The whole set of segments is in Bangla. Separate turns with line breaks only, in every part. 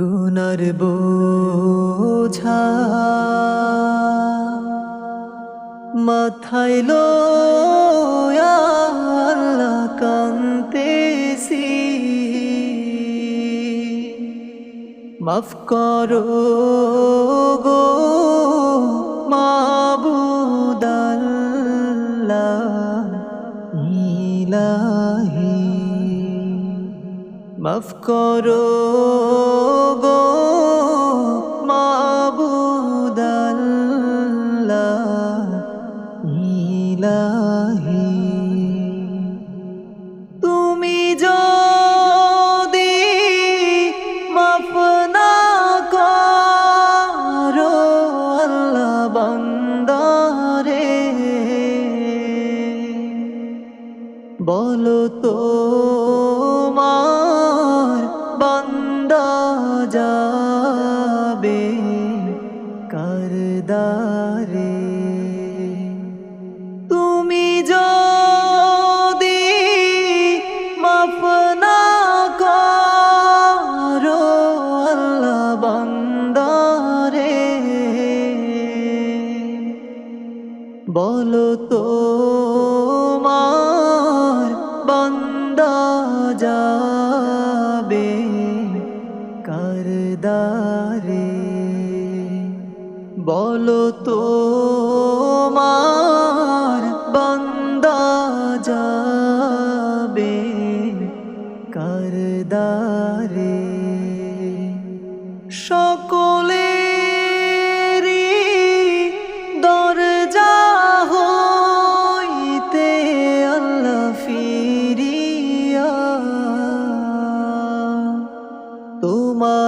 গুনার বোঝা। মাথায় লো আল্লাহ কান্তেছি মাফ করো গো মাবুদাল্লাহ মাফ করো গো মাবুদাল্লাহ ইলাহি। তুমি যদি মাফ না করো আল্লাহ বান্দারে বলো তো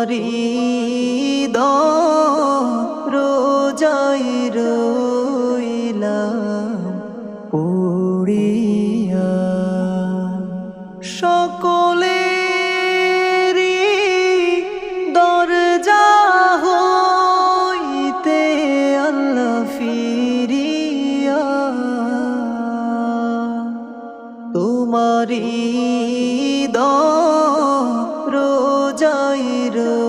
করি little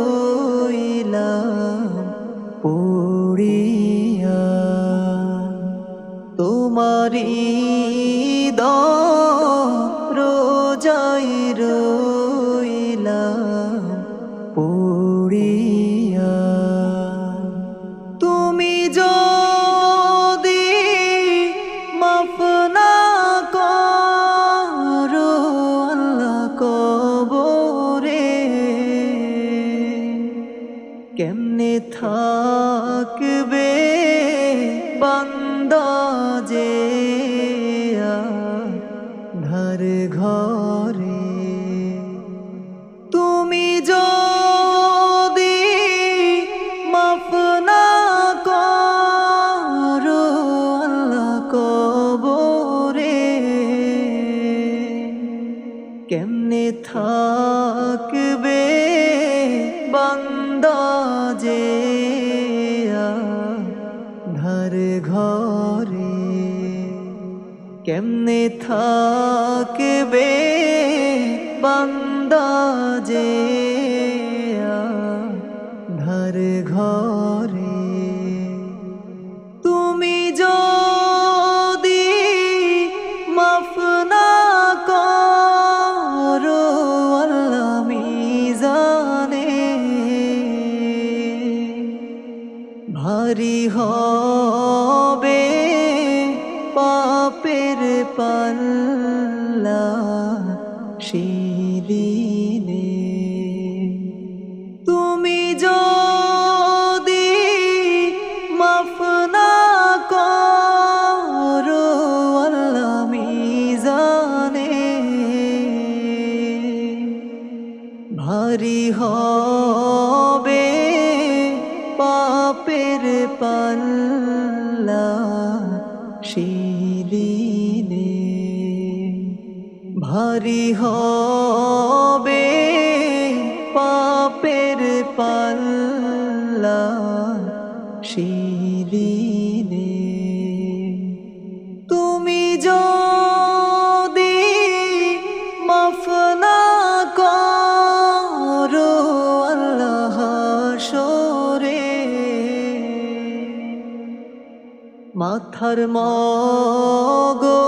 থাকবে কেমনে থাকবে বান্দা যে? শিদিনে তুমি যদি হবে পাপের পাল্লা ভারী হবে পাপের পাল্লা সেদিনে। তুমি যদি মাফ না করো আল্লাহ সরে মাথার মগো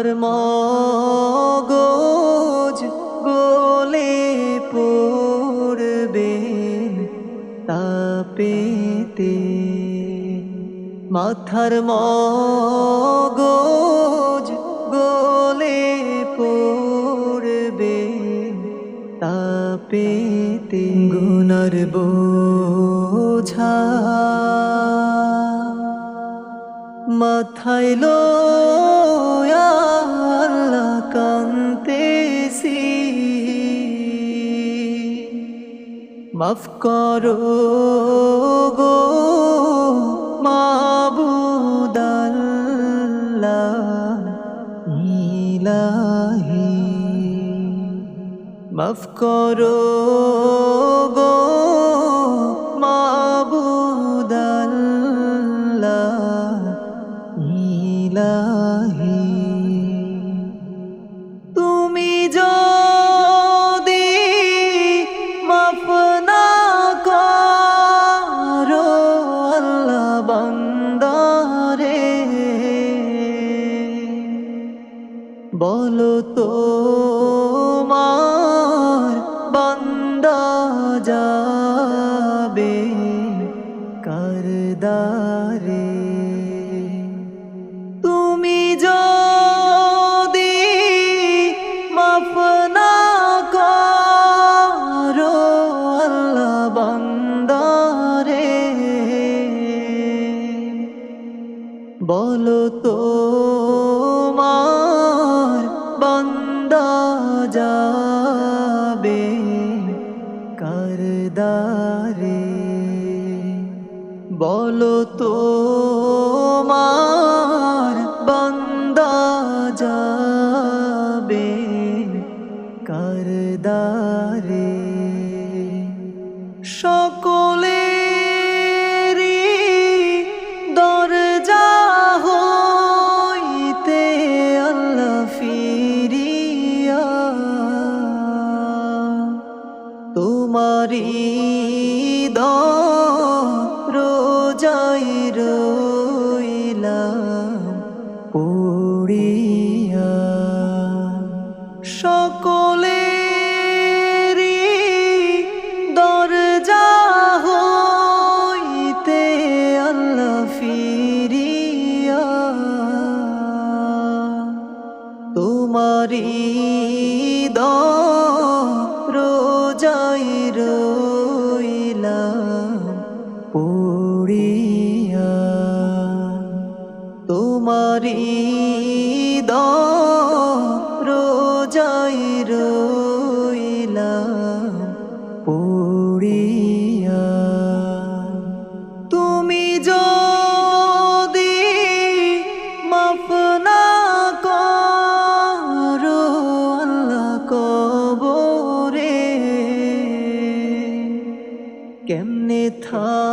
মাথার মগজ গোলে পড়বে তাপেতে। মাথার মগজ গোলে পড়বে তাপেতে। গুনার বোঝা মাথায় আল্লাহ মাফ করো গো মাবুদাল্লাহ ইলাহি। মাফ করো বলো তো মার বান্দা যাবে করদারে। তুমি যদি মাফ না করো আল্লাহ বান্দারে। বলো তো বান্দা যাবে করদারে। বলো তো করি চির